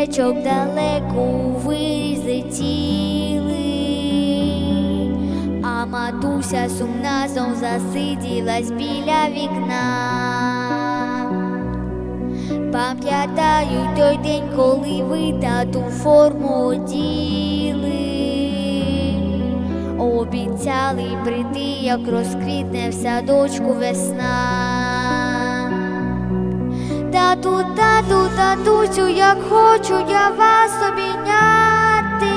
гніздечок далеко вирі а матуся сумна знов засиділась біля вікна. Пам'ятаю той день, коли ви тату форму оділи, обіцяли прийти, як розквітне в садочку весна. Тату, тату, татусю, як хочу я вас обійняти,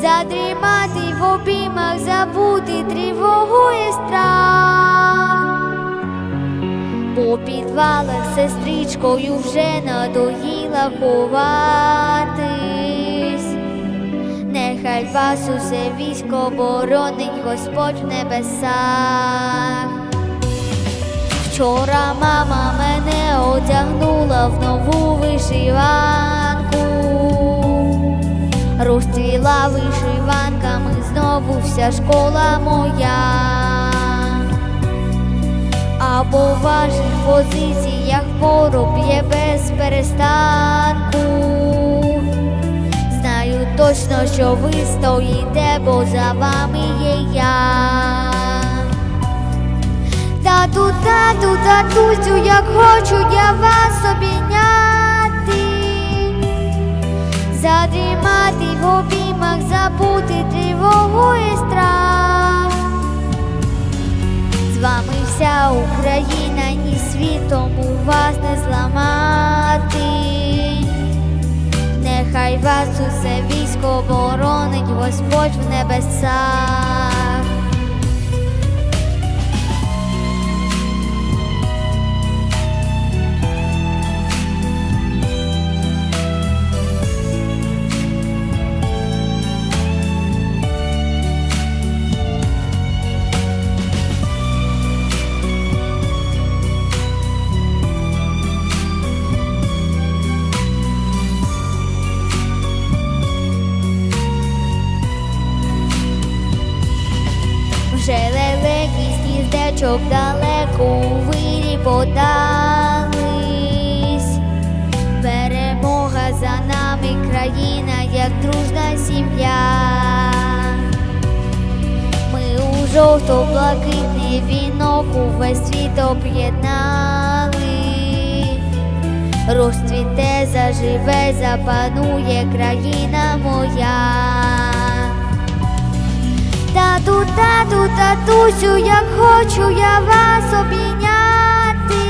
задрімати в обіймах, забути тривогу і страх. По підвалах сестричкою вже надоїла ховатись. Нехай вас усе військо боронить Господь в небесах. Вчора мама одягнула в нову вишиванку, розцвіла вишиванками знову вся школа моя. А по ваших позиціях пороб є без перестанку. Знаю точно, що ви стоїте, бо за вами є я. Тату, тату, татусю, як хочу я вас обійняти, задрімати в обіймах, забути тривогу і страх. З вами вся Україна, ні світом у вас не зламати. Нехай вас усе військо боронить Господь в небесах. Гніздечок далеко вирі подались. Перемога за нами, країна, як дружна сім'я. Ми у жовто-блакитний вінок увесь світ об'єднали. Розцвіте, заживе, запанує країна моя. Тату, тату, татусю, як хочу я вас обійняти,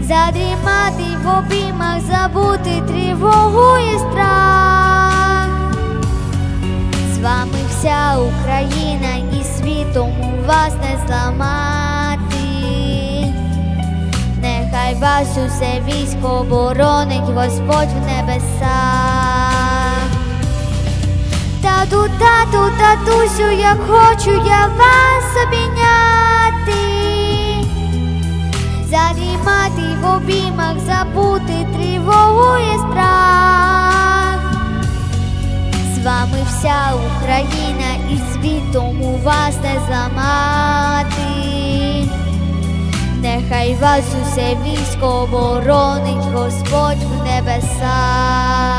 задрімати в обіймах, забути тривогу і страх. З вами вся Україна і світом у вас не зламати. Нехай вас усе військо боронить Господь в небесах. Тату, тату, татусю, як хочу я вас обійняти, задрімати в обіймах, забути тривогу і страх. З вами вся Україна і світом у вас не зламати. Нехай вас усе військо боронить Господь в небесах.